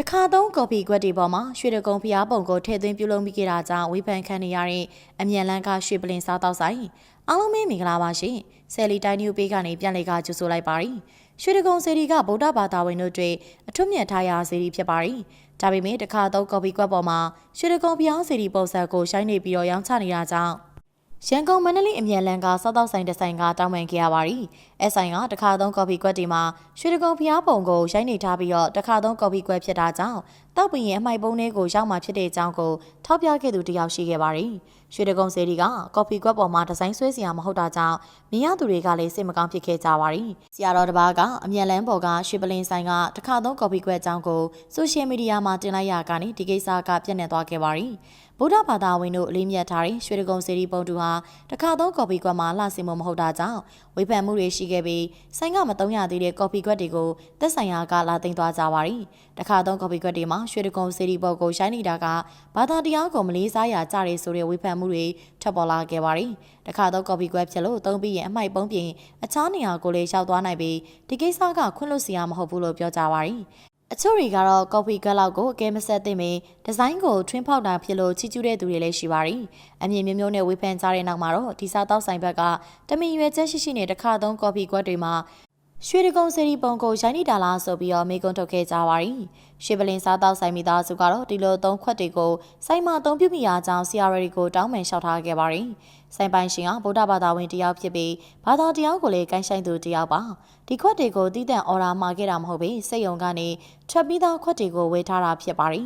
တခါသုံးကော်ဖီခွက်တွေပေါ်မှာရွှေတကုံဖျားပုံကိုထည့်သွင်းပြုလုပ်မိခဲ့တာကြောင့်ဝေဖန်ခံနေရတဲ့အမြန်လန်းကရွှေပလင်စားတောက်ဆိုင်အားလုံးပဲမင်္ဂလာပါရှင်ဆယ်လီတိုင်းနျူပေးကနေပြန်လေကကြိုဆိုလိုက်ပါရီရွှေတကုံစေဒီကဗုဒ္ဓဘာသာဝင်တို့တွေအထွတ်မြတ်ထားရာစေဒီဖြစ်ပါရီဒါပေမဲ့တခါသုံးကော်ဖီခွက်ပေါ်မှာရွှေတကုံဖျားစေဒီပုံစံကိုရှိုင်းနေပြီးတော့ရောင်းချနေတာကြောင့် ရန်ကုန်မန္တလေးအမြန်လန်းကစောက်တော့ဆိုင်တစ်ဆိုင်ကတောင်းပန်ခဲ့ရပါရီ။အဲဆိုင်ကတခါသုံးကော်ဖီကွက်တွေမှာရွှေတကုံဖျားပုံကိုရိုက်နေထားပြီးတော့တခါသုံးကော်ဖီကွက်ဖြစ်တာကြောင့်တောက်ပင်ရဲ့အမိုက်ပုံးလေးကိုရောက်မှဖြစ်တဲ့အကြောင်းကိုထောက်ပြခဲ့သူတယောက်ရှိခဲ့ပါရီ။ရွှေတကုံစေဒီကကော်ဖီကွက်ပေါ်မှာဒီဇိုင်းဆွဲစရာမဟုတ်တာကြောင့်မြင်ရသူတွေကလည်းစိတ်မကောင်းဖြစ်ခဲ့ကြပါရီ။ဆရာတော်တစ်ပါးကအမြန်လန်းပေါ်ကရွှေပလင်ဆိုင်ကတခါသုံးကော်ဖီကွက်အကြောင်းကိုဆိုရှယ်မီဒီယာမှာတင်လိုက်ရကနေဒီကိစ္စကပြန့်နှံ့သွားခဲ့ပါရီ။ဗုဒ္ဓဘာသာဝင်တို့အလေးမြတ်ထားတဲ့ရွှေတကုံစေဒီပုံတူဟာတခါသုံးကော်ပီကွက်မှာလှဆင်မမဟုတ်တာကြောင့်ဝေဖန်မှုတွေရှိခဲ့ပြီးဆိုင်ကမတုံးရသေးတဲ့ကော်ပီကွက်တွေကိုသက်ဆိုင်ရာကလာသိမ်းသွားကြပါရီတခါသုံးကော်ပီကွက်တွေမှာရွှေတကုံစေဒီပုံကိုရှိုင်းနေတာကဘာသာတရားကိုမလေးစားရာကြရဲဆိုတဲ့ဝေဖန်မှုတွေထွက်ပေါ်လာခဲ့ပါရီတခါသုံးကော်ပီကွက်ဖြစ်လို့သုံးပြီးရင်အမိုက်ပုံးပြင်အခြားနေရာကိုလည်းရောက်သွားနိုင်ပြီးဒီကိစ္စကခွင့်လွှတ်စရာမဟုတ်ဘူးလို့ပြောကြပါရီအချို့တွေကတော့ကော်ဖီကက်လောက်ကိုအကဲမဆက်သင့်ပေဒီဇိုင်းကိုထွင်းဖောက်တာဖြစ်လို့ချီကျူးတဲ့သူတွေလည်းရှိပါရီအမြင်မျိုးမျိုးနဲ့ဝေဖန်ကြတဲ့နောက်မှာတော့ဒီစားတောက်ဆိုင်ဘက်ကတမင်ရွယ်ချက်ရှိရှိနဲ့တစ်ခါသုံးကော်ဖီကွက်တွေမှာ ရွှေတကုံစရီပုံကိုရိုင်းနေတာလားဆိုပြီးတော့မေကွန်းထုတ်ခဲ့ကြပါရီရွှေပလင်စားတောက်ဆိုင်မိသားစုကတော့ဒီလိုသုံးခွက်တွေကိုစိုက်မအသုံးပြုမိရာကြောင့်ဆီယာရီကိုတောင်းပန်လျှောက်ထားခဲ့ပါရီဆိုင်ပိုင်ရှင်ကဗုဒ္ဓဘာသာဝင်တယောက်ဖြစ်ပြီးဘာသာတရားကိုလည်းကိုင်းဆိုင်သူတယောက်ပါဒီခွက်တွေကိုတည်တံ့အော်ဒါမှာခဲ့တာမဟုတ်ပေစိတ်ယုံကနေထွက်ပြီးသားခွက်တွေကိုဝေထားတာဖြစ်ပါရီ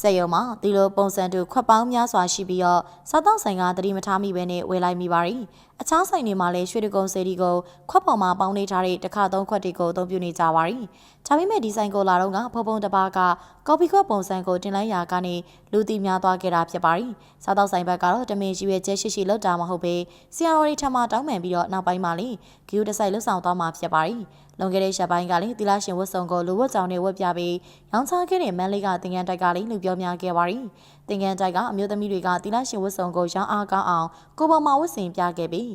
စက်ရုံမှာဒီလိုပုံစံတူခွက်ပေါင်းများစွာရှိပြီးတော့စားတောက်ဆိုင်ကတတိမထားမိပဲနဲ့ဝယ်လိုက်မိပါရီအခြားဆိုင်တွေမှာလည်းရွှေတကုံစေဒီကိုခွက်ပေါ်မှာပေါင်းနေထားတဲ့တစ်ခါသုံးခွက်တွေကိုအသုံးပြုနေကြပါရီဒါပေမဲ့ဒီဆိုင်ကိုလာတော့ကဖုံဖုံတပါးကကော်ပီခွက်ပုံစံကိုတင်လိုက်ရာကနေလူတီများသွားခဲ့တာဖြစ်ပါရီစားတောက်ဆိုင်ဘက်ကတော့တမင်ရှိရွယ်ကျဲရှိရှိလောက်တာမဟုတ်ပဲဆရာတော်တွေထမတောင်းပန်ပြီးတော့နောက်ပိုင်းမှာလေဂီယူတစ်ဆိုင်လှုပ်ဆောင်သွားမှာဖြစ်ပါရီလွန်ခဲ့တဲ့ရက်ပိုင်းကလည်းတီလာရှင်ဝတ်စုံကိုလူဝတ်ကြောင်နဲ့ဝတ်ပြပြီးရောင်းချခဲ့တဲ့မန်လေးကတင်ငန်းတိုက်ကလည်းလူပြောများခဲ့ပါရီတင်ငန်းတိုက်ကအမျိုးသမီးတွေကတီလာရှင်ဝတ်စုံကိုရောင်းအားကောင်းအောင်ကိုပေါ်မှာဝတ်ဆင်ပြခဲ့ပြီး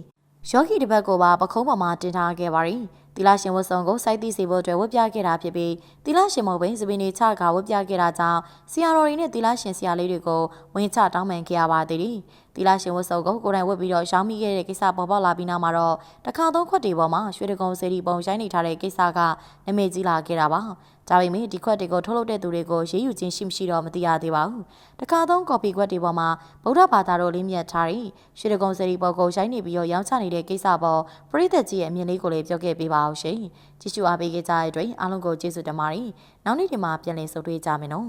ယောဂီတစ်ပတ်ကိုပါပခုံးပေါ်မှာတင်ထားခဲ့ပါရီတီလာရှင်ဝတ်စုံကိုစိုက်သိစေဖို့အတွက်ဝတ်ပြခဲ့တာဖြစ်ပြီးတီလာရှင်မုတ်ပင်စပင်းနေချကဝတ်ပြခဲ့တာကြောင့်ဆီယာတော်ရီနဲ့တီလာရှင်ဆရာလေးတွေကိုဝင်ချတောင်းပန်ခဲ့ရပါသေးတယ် တီလာရှင်ဝတ်စုံကိုကိုယ်တိုင်ဝတ်ပြီးတော့ရောင်းမိခဲ့တဲ့ကိစ္စပေါ်ပေါက်လာပြီးနောက်မှာတော့တခါသုံးခွက်တွေပေါ်မှာရွှေတကုံစေဒီပုံရိုင်းနေထားတဲ့ကိစ္စကနမိတ်ကြီးလာခဲ့တာပါဒါပေမဲ့ဒီခွက်တွေကိုထုတ်လုပ်တဲ့သူတွေကိုရေးယူခြင်းရှိမရှိတော့မသိရသေးပါဘူးတခါသုံးကော်ပီခွက်တွေပေါ်မှာဗုဒ္ဓဘာသာတော်လေးမြတ်ထားတဲ့ရွှေတကုံစေဒီပုံကိုရိုင်းနေပြီးတော့ရောင်းချနေတဲ့ကိစ္စပေါ်ပရိသတ်ကြီးရဲ့အမြင်လေးကိုလည်းပြောခဲ့ပေးပါအောင်ရှင်ကြည့်ရှုအားပေးခဲ့ကြတဲ့အတွက်အားလုံးကိုကျေးဇူးတင်ပါတယ်နောက်နေ့ဒီမှာပြန်လည်ဆုံတွေ့ကြမယ်နော်